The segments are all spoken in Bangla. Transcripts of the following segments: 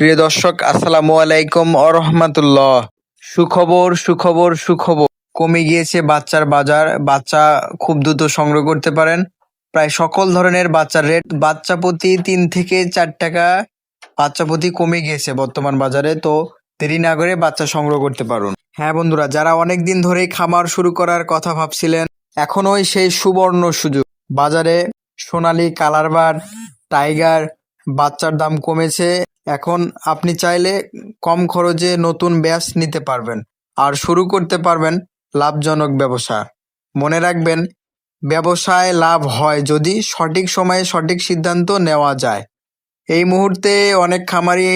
প্রিয় দর্শক, আসসালামু আলাইকুম আরহামাতুল্লাহ সুখবর সুখবর সুখবর। কমে গিয়েছে বাচ্চার বাজার। বাচ্চা খুব দ্রুত সংগ্রহ করতে পারেন। প্রায় সকল ধরনের বাচ্চার রেট। বাচ্চা প্রতি তিন থেকে চার টাকা। বাচ্চা প্রতি কমে গিয়েছে বর্তমান বাজারে, তো দেরি না করে বাচ্চা সংগ্রহ করতে পারুন। হ্যাঁ বন্ধুরা, যারা অনেক দিন ধরেই খামার শুরু করার কথা ভাবছিলেন, এখনোই সেই সুবর্ণ সুযোগ। বাজারে সোনালী কালারবার টাইগার বাচ্চার দাম কমেছে। এখন আপনি চাইলে কম খরচে নতুন ব্যাচ নিতে পারবেন। আর শুরু করতে পারবেন লাভজনক ব্যবসা। মনে রাখবেন, ব্যবসায় লাভ হয় যদি সঠিক সময়ে সঠিক সিদ্ধান্ত নেওয়া যায়। এই মুহূর্তে অনেক খামারি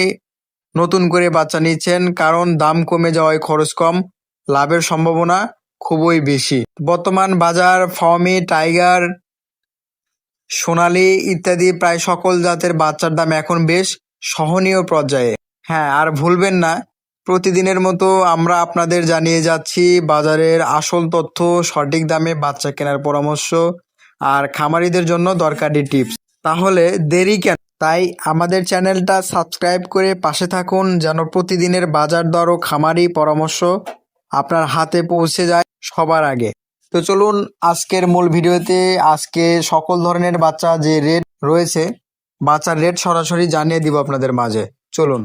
নতুন করে বাচ্চা নিচ্ছেন কারণ দাম কমে যাওয়ায় খরচ কম, লাভের সম্ভাবনা খুবই বেশি। বর্তমান বাজার ফর্মি টাইগার সোনালী ইত্যাদি প্রায় সকল জাতের বাচ্চার দাম এখন বেশ সহনীয় পর্যায়ে। হ্যাঁ আর ভুলবেন না, প্রতিদিনের মতো আমরা আপনাদের জানিয়ে যাচ্ছি বাজারের আসল তথ্য, সঠিক দামে বাচ্চা কেনার পরামর্শ আর খামারিদের জন্য দরকারি টিপস। তাহলে দেরি কেন? তাই আমাদের চ্যানেলটা সাবস্ক্রাইব করে পাশে থাকুন যেন প্রতিদিনের বাজার দর ও খামারি পরামর্শ আপনার হাতে পৌঁছে যায় সবার আগে। তো চলুন আজকের মূল ভিডিওতে আজকে সকল ধরনের বাচ্চা যে রেট রয়েছে বাচ্চার রেট সরাসরি জানিয়ে দিব আপনাদের মাঝে। চলুন।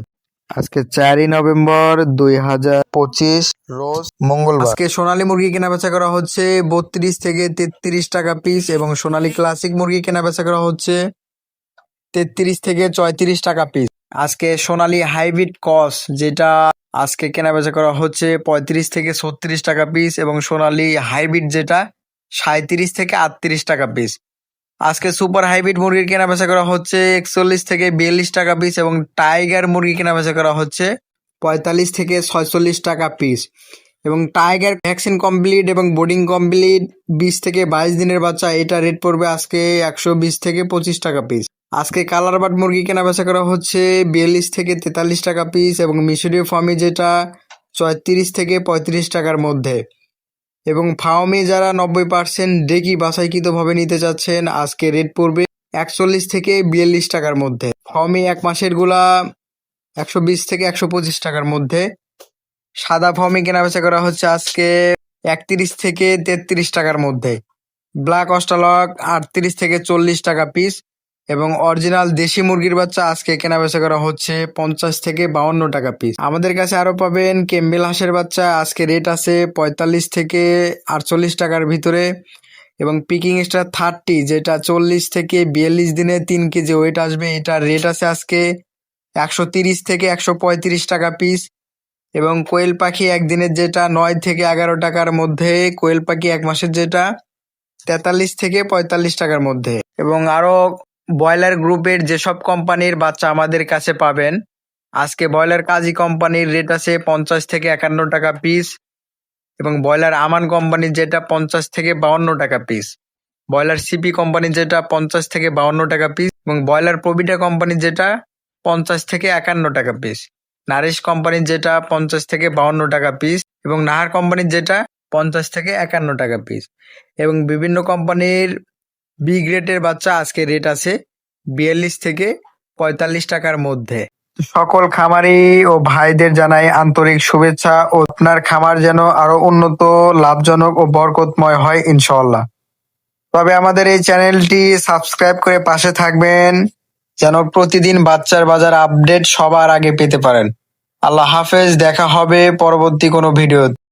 আজকে চারই নভেম্বর দুই হাজার পঁচিশ রোজ মঙ্গলবার। আজকে সোনালী মুরগি কেনা বেচা করা হচ্ছে বত্রিশ থেকে তেত্রিশ টাকা পিস এবং সোনালী ক্লাসিক মুরগি কেনা বেচা করা হচ্ছে তেত্রিশ থেকে চৌত্রিশ টাকা পিস। আজকে সোনালী হাইব্রিড কস, যেটা আজকে কেনা বেচা করা হচ্ছে পঁয়ত্রিশ থেকে ছত্রিশ টাকা পিস এবং সোনালী হাইব্রিড যেটা সাঁত্রিশ থেকে আটত্রিশ টাকা পিস আজকে সুপার হাইব্রিড মুরগির কেনা বেচা করা হচ্ছে একচল্লিশ থেকে বিয়াল্লিশ টাকা পিস এবং টাইগার মুরগি কেনা বেচা করা হচ্ছে পঁয়তাল্লিশ থেকে ছয়চল্লিশ টাকা পিস এবং টাইগার ভ্যাকসিন কমপ্লিট এবং বোর্ডিং কমপ্লিট, বিশ থেকে বাইশ দিনের বাচ্চা, এটা রেট পড়বে আজকে একশো বিশ থেকে পঁচিশ টাকা পিস আজকে কালার বাট মুরগি কেনা বেচা করা হচ্ছে বিয়াল্লিশ থেকে তেতাল্লিশ টাকা পিস এবং মিশরীয় ফার্মি যেটা চৌত্রিশ থেকে পঁয়ত্রিশ টাকার মধ্যে। এবং ফার্মে যারা নব্বই পার্সেন্ট ডেকি বাছাইকৃতভাবে নিতে চাচ্ছেন, আজকে রেট পড়বে একচল্লিশ থেকে বিয়াল্লিশ টাকার মধ্যে। ফার্মে এক মাসেরগুলা একশো বিশ থেকে একশো পঁচিশ টাকার মধ্যে। সাদা ফার্মে কেনা বেচা করা হচ্ছে আজকে একত্রিশ থেকে তেত্রিশ টাকার মধ্যে। ব্ল্যাক অস্টালক আটত্রিশ থেকে চল্লিশ টাকা পিস এবং অরিজিনাল দেশি মুরগির বাচ্চা আজকে কেনা বেচা করা হচ্ছে পঞ্চাশ থেকে বাউন্ন টাকা পিস আমাদের কাছে আরও পাবেন কেম্বেল হাঁসের বাচ্চা, আজকে রেট আছে পঁয়তাল্লিশ থেকে আটচল্লিশ টাকার ভিতরে। এবং পিকিং স্টার থার্টি যেটা চল্লিশ থেকে বিয়াল্লিশ দিনে তিন কেজি ওয়েট আসবে, এটার রেট আছে আজকে একশো তিরিশ থেকে একশো পঁয়ত্রিশ টাকা পিস এবং কোয়েল পাখি একদিনের যেটা নয় থেকে এগারো টাকার মধ্যে, কোয়েল পাখি এক মাসের যেটা তেতাল্লিশ থেকে পঁয়তাল্লিশ টাকার মধ্যে। এবং আরও ব্রয়লার গ্রুপের যেসব কোম্পানির বাচ্চা আমাদের কাছে পাবেন, আজকে ব্রয়লার কাজী কোম্পানির রেট আছে পঞ্চাশ থেকে একান্ন টাকা পিস এবং ব্রয়লার আমান কোম্পানির যেটা পঞ্চাশ থেকে বাউন্ন টাকা পিস ব্রয়লার সিপি কোম্পানির যেটা পঞ্চাশ থেকে বাউন্ন টাকা পিস এবং ব্রয়লার প্রবিটা কোম্পানির যেটা পঞ্চাশ থেকে একান্ন টাকা পিস নারিশ কোম্পানির যেটা পঞ্চাশ থেকে বাউন্ন টাকা পিস এবং নাহার কোম্পানির যেটা পঞ্চাশ থেকে একান্ন টাকা পিস এবং বিভিন্ন কোম্পানির বি গ্রেডের বাচ্চা আজকে রেট আছে বিয়াল্লিশ থেকে পঁয়তাল্লিশ টাকার মধ্যে। সকল খামারি ও ভাইদের জানাই আন্তরিক শুভেচ্ছা ও আপনার খামার যেন আরও উন্নত, লাভজনক ও বরকতময় হয় ইনশাল্লাহ তবে আমাদের এই চ্যানেলটি সাবস্ক্রাইব করে পাশে থাকবেন, যেন প্রতিদিন বাচ্চার বাজার আপডেট সবার আগে পেতে পারেন। আল্লাহ হাফেজ, দেখা হবে পরবর্তী কোনো ভিডিও